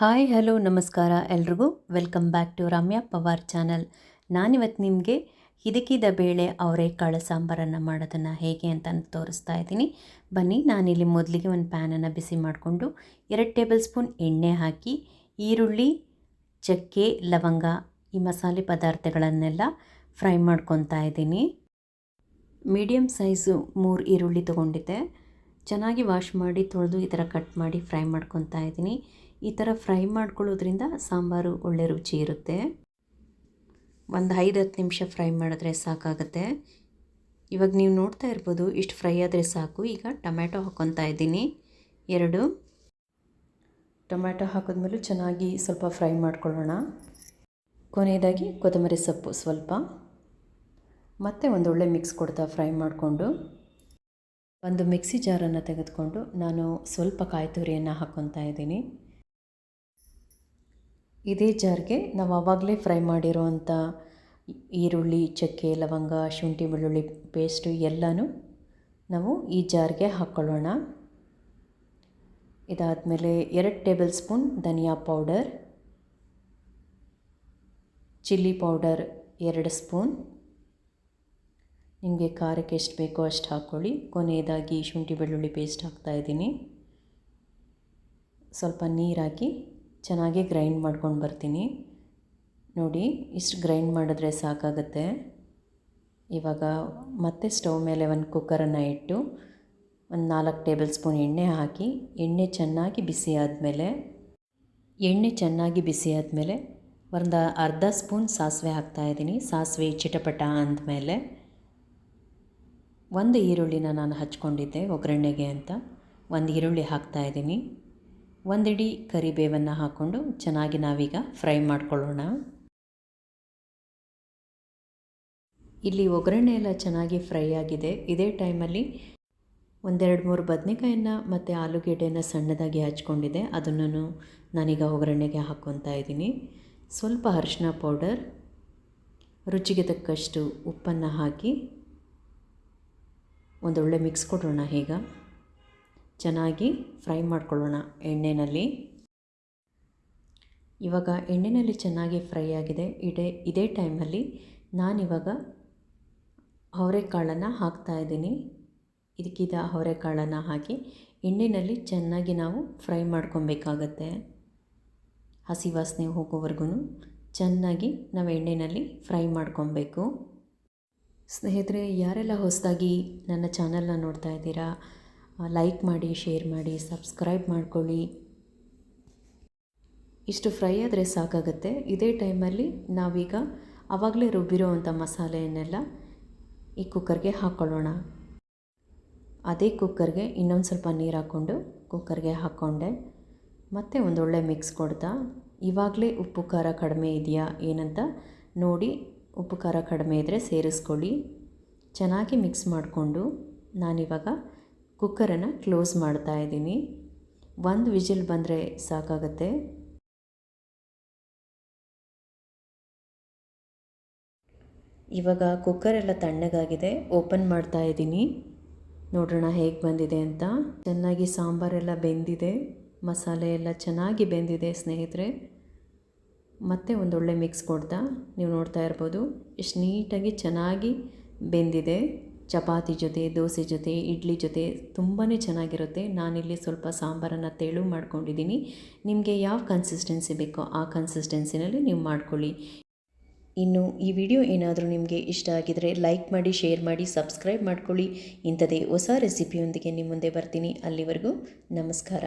Hi, hello, ನಮಸ್ಕಾರ ಎಲ್ರಿಗೂ. Welcome back to Ramya Pawar channel. ನಾನಿವತ್ತು ನಿಮಗೆ ಹಿದಕಿದ ಬೇಳೆ ಅವರೆಕಾಳು ಸಾಂಬಾರನ್ನು ಮಾಡೋದನ್ನು ಹೇಗೆ ಅಂತ ತೋರಿಸ್ತಾ ಇದ್ದೀನಿ. ಬನ್ನಿ, ನಾನಿಲ್ಲಿ ಮೊದಲಿಗೆ ಒಂದು ಪ್ಯಾನನ್ನು ಬಿಸಿ ಮಾಡಿಕೊಂಡು ಎರಡು ಟೇಬಲ್ ಸ್ಪೂನ್ ಎಣ್ಣೆ ಹಾಕಿ, ಈರುಳ್ಳಿ, ಚಕ್ಕೆ, ಲವಂಗ ಈ ಮಸಾಲೆ ಪದಾರ್ಥಗಳನ್ನೆಲ್ಲ ಫ್ರೈ ಮಾಡ್ಕೊತಾ ಇದ್ದೀನಿ. ಮೀಡಿಯಮ್ ಸೈಜು ಮೂರು ಈರುಳ್ಳಿ ತೊಗೊಂಡಿದ್ದೆ. ಚೆನ್ನಾಗಿ ವಾಶ್ ಮಾಡಿ, ತೊಳೆದು ಈ ಥರ ಕಟ್ ಮಾಡಿ ಫ್ರೈ ಮಾಡ್ಕೊತಾ ಇದ್ದೀನಿ. ಈ ಥರ ಫ್ರೈ ಮಾಡ್ಕೊಳ್ಳೋದ್ರಿಂದ ಸಾಂಬಾರು ಒಳ್ಳೆ ರುಚಿ ಇರುತ್ತೆ. ಒಂದು ಐದು ಹತ್ತು ನಿಮಿಷ ಫ್ರೈ ಮಾಡಿದ್ರೆ ಸಾಕಾಗುತ್ತೆ. ಇವಾಗ ನೀವು ನೋಡ್ತಾ ಇರ್ಬೋದು, ಇಷ್ಟು ಫ್ರೈ ಆದರೆ ಸಾಕು. ಈಗ ಟೊಮ್ಯಾಟೊ ಹಾಕ್ಕೊತಾ ಇದ್ದೀನಿ. ಎರಡು. ಟೊಮ್ಯಾಟೊ ಹಾಕಿದ್ಮೇಲೂ ಚೆನ್ನಾಗಿ ಸ್ವಲ್ಪ ಫ್ರೈ ಮಾಡ್ಕೊಳ್ಳೋಣ. ಕೊನೆಯದಾಗಿ ಕೊತ್ತಂಬರಿ ಸೊಪ್ಪು ಸ್ವಲ್ಪ. ಮತ್ತು ಒಂದೊಳ್ಳೆ ಮಿಕ್ಸ್ ಕೊಡ್ತಾ ಫ್ರೈ ಮಾಡಿಕೊಂಡು, ಒಂದು ಮಿಕ್ಸಿ ಜಾರನ್ನು ತೆಗೆದುಕೊಂಡು ನಾನು ಸ್ವಲ್ಪ ಕಾಯಿ ತುರಿಯನ್ನು ಹಾಕ್ಕೊತಾ ಇದ್ದೀನಿ. ಇದೇ ಜಾರ್ಗೆ ನಾವು ಆವಾಗಲೇ ಫ್ರೈ ಮಾಡಿರೋವಂಥ ಈರುಳ್ಳಿ, ಚಕ್ಕೆ, ಲವಂಗ, ಶುಂಠಿ, ಬೆಳ್ಳುಳ್ಳಿ ಪೇಸ್ಟು ಎಲ್ಲನೂ ನಾವು ಈ ಜಾರ್ಗೆ ಹಾಕ್ಕೊಳ್ಳೋಣ ಇದಾದಮೇಲೆ ಎರಡು ಟೇಬಲ್ ಸ್ಪೂನ್ ಧನಿಯಾ ಪೌಡರ್, ಚಿಲ್ಲಿ ಪೌಡರ್ ಎರಡು ಸ್ಪೂನ್. ನಿಮಗೆ ಖಾರಕ್ಕೆ ಎಷ್ಟು ಬೇಕೋ ಅಷ್ಟು ಹಾಕ್ಕೊಳ್ಳಿ ಕೊನೆಯದಾಗಿ ಶುಂಠಿ, ಬೆಳ್ಳುಳ್ಳಿ ಪೇಸ್ಟ್ ಹಾಕ್ತಾಯಿದ್ದೀನಿ ಸ್ವಲ್ಪ ನೀರಾಕಿ ಚೆನ್ನಾಗಿ ಗ್ರೈಂಡ್ ಮಾಡ್ಕೊಂಡು ಬರ್ತೀನಿ. ನೋಡಿ, ಇಷ್ಟು ಗ್ರೈಂಡ್ ಮಾಡಿದ್ರೆ ಸಾಕಾಗುತ್ತೆ. ಇವಾಗ ಮತ್ತೆ ಸ್ಟವ್ ಮೇಲೆ ಒಂದು ಕುಕ್ಕರನ್ನು ಇಟ್ಟು ಒಂದು ನಾಲ್ಕು ಟೇಬಲ್ ಸ್ಪೂನ್ ಎಣ್ಣೆ ಹಾಕಿ, ಎಣ್ಣೆ ಚೆನ್ನಾಗಿ ಬಿಸಿ ಆದಮೇಲೆ, ಎಣ್ಣೆ ಚೆನ್ನಾಗಿ ಬಿಸಿ ಆದಮೇಲೆ ಒಂದು ಅರ್ಧ ಸ್ಪೂನ್ ಸಾಸಿವೆ ಹಾಕ್ತಾಯಿದ್ದೀನಿ ಸಾಸಿವೆ ಚಿಟಪಟ ಅಂದಮೇಲೆ ಒಂದು ಈರುಳ್ಳಿನ ನಾನು ಹಚ್ಕೊಂಡಿದ್ದೆ ಒಗ್ಗರಣೆಗೆ ಅಂತ. ಒಂದು ಈರುಳ್ಳಿ ಹಾಕ್ತಾಯಿದ್ದೀನಿ ಒಂದಿಡಿ ಕರಿಬೇವನ್ನು ಹಾಕ್ಕೊಂಡು ಚೆನ್ನಾಗಿ ನಾವೀಗ ಫ್ರೈ ಮಾಡ್ಕೊಳ್ಳೋಣ. ಇಲ್ಲಿ ಒಗ್ಗರಣೆ ಎಲ್ಲ ಚೆನ್ನಾಗಿ ಫ್ರೈ ಆಗಿದೆ. ಇದೇ ಟೈಮಲ್ಲಿ ಒಂದೆರಡು ಮೂರು ಬದನೆಕಾಯನ್ನು ಮತ್ತು ಆಲೂಗೆಡ್ಡೆಯನ್ನು ಸಣ್ಣದಾಗಿ ಹಚ್ಕೊಂಡಿದೆ ಅದನ್ನು ನಾನೀಗ ಒಗ್ಗರಣೆಗೆ ಹಾಕ್ಕೊತಾ ಇದ್ದೀನಿ. ಸ್ವಲ್ಪ ಅರಿಶಿನ ಪೌಡರ್, ರುಚಿಗೆ ತಕ್ಕಷ್ಟು ಉಪ್ಪನ್ನು ಹಾಕಿ ಒಂದೊಳ್ಳೆ ಮಿಕ್ಸ್ ಕೊಡೋಣ ಈಗ. ಚೆನ್ನಾಗಿ ಫ್ರೈ ಮಾಡ್ಕೊಳ್ಳೋಣ ಎಣ್ಣೆಯಲ್ಲಿ ಇವಾಗ ಎಣ್ಣೆಯಲ್ಲಿ ಚೆನ್ನಾಗಿ ಫ್ರೈ ಆಗಿದೆ. ಇದೇ ಇದೇ ಟೈಮಲ್ಲಿ ನಾನಿವಾಗ ಅವರೆಕಾಳನ್ನು ಹಾಕ್ತಾಯಿದ್ದೀನಿ ಇದಕ್ಕಿದ ಅವರೆಕಾಳನ್ನು ಹಾಕಿ ಎಣ್ಣೆಯಲ್ಲಿ ಚೆನ್ನಾಗಿ ನಾವು ಫ್ರೈ ಮಾಡ್ಕೊಬೇಕಾಗತ್ತೆ. ಹಸಿ ವಾಸನೆ ಹೋಗೋವರೆಗೂ ಚೆನ್ನಾಗಿ ನಾವು ಎಣ್ಣೆಯಲ್ಲಿ ಫ್ರೈ ಮಾಡ್ಕೊಬೇಕು. ಸ್ನೇಹಿತರೆ, ಯಾರೆಲ್ಲ ಹೊಸದಾಗಿ ನನ್ನ ಚಾನಲ್ನ ನೋಡ್ತಾ ಇದ್ದೀರಾ ಲೈಕ್ ಮಾಡಿ ಶೇರ್ ಮಾಡಿ ಸಬ್ಸ್ಕ್ರೈಬ್ ಮಾಡ್ಕೊಳ್ಳಿ. ಇಷ್ಟು ಫ್ರೈ ಆದರೆ ಸಾಕಾಗುತ್ತೆ. ಇದೇ ಟೈಮಲ್ಲಿ ನಾವೀಗ ಆವಾಗಲೇ ರುಬ್ಬಿರೋ ಅಂಥ ಮಸಾಲೆಯನ್ನೆಲ್ಲ ಈ ಕುಕ್ಕರ್ಗೆ ಹಾಕ್ಕೊಳ್ಳೋಣ ಅದೇ ಕುಕ್ಕರ್ಗೆ ಇನ್ನೊಂದು ಸ್ವಲ್ಪ ನೀರು ಹಾಕ್ಕೊಂಡು ಕುಕ್ಕರ್ಗೆ ಹಾಕ್ಕೊಂಡೆ ಮತ್ತೆ ಒಂದೊಳ್ಳೆ ಮಿಕ್ಸ್ ಕೊಡ್ತಾ. ಇವಾಗಲೇ ಉಪ್ಪು, ಖಾರ ಕಡಿಮೆ ಇದೆಯಾ ಏನಂತ ನೋಡಿ ಉಪ್ಪು, ಖಾರ ಕಡಿಮೆ ಇದ್ದರೆ ಸೇರಿಸ್ಕೊಳ್ಳಿ. ಚೆನ್ನಾಗಿ ಮಿಕ್ಸ್ ಮಾಡಿಕೊಂಡು ನಾನಿವಾಗ ಕುಕ್ಕರನ್ನು ಕ್ಲೋಸ್ ಮಾಡ್ತಾ ಇದ್ದೀನಿ. ಒಂದು ವಿಜಿಲ್ ಬಂದರೆ ಸಾಕಾಗತ್ತೆ. ಇವಾಗ ಕುಕ್ಕರೆಲ್ಲ ತಣ್ಣಗಾಗಿದೆ, ಓಪನ್ ಮಾಡ್ತಾ ಇದ್ದೀನಿ. ನೋಡೋಣ ಹೇಗೆ ಬಂದಿದೆ ಅಂತ. ಚೆನ್ನಾಗಿ ಸಾಂಬಾರೆಲ್ಲ ಬೆಂದಿದೆ, ಮಸಾಲೆ ಎಲ್ಲ ಚೆನ್ನಾಗಿ ಬೆಂದಿದೆ ಸ್ನೇಹಿತರೆ. ಮತ್ತೆ ಒಂದೊಳ್ಳೆ ಮಿಕ್ಸ್ ಕೊಡ್ತಾ, ನೀವು ನೋಡ್ತಾ ಇರ್ಬೋದು. ಎಷ್ಟು ನೀಟಾಗಿ ಚೆನ್ನಾಗಿ ಬೆಂದಿದೆ. ಚಪಾತಿ ಜೊತೆ, ದೋಸೆ ಜೊತೆ, ಇಡ್ಲಿ ಜೊತೆ ತುಂಬಾ ಚೆನ್ನಾಗಿರುತ್ತೆ. ನಾನಿಲ್ಲಿ ಸ್ವಲ್ಪ ಸಾಂಬಾರನ್ನು ತೆಳು ಮಾಡ್ಕೊಂಡಿದ್ದೀನಿ. ನಿಮಗೆ ಯಾವ ಕನ್ಸಿಸ್ಟೆನ್ಸಿ ಬೇಕೋ ಆ ಕನ್ಸಿಸ್ಟೆನ್ಸಿನಲ್ಲಿ ನೀವು ಮಾಡ್ಕೊಳ್ಳಿ. ಇನ್ನು ಈ ವಿಡಿಯೋ ಏನಾದರೂ ನಿಮಗೆ ಇಷ್ಟ ಆಗಿದರೆ ಲೈಕ್ ಮಾಡಿ, ಶೇರ್ ಮಾಡಿ, ಸಬ್ಸ್ಕ್ರೈಬ್ ಮಾಡ್ಕೊಳ್ಳಿ. ಇಂಥದೇ ಹೊಸ ರೆಸಿಪಿಯೊಂದಿಗೆ ನಿಮ್ಮ ಮುಂದೆ ಬರ್ತೀನಿ. ಅಲ್ಲಿವರೆಗೂ ನಮಸ್ಕಾರ.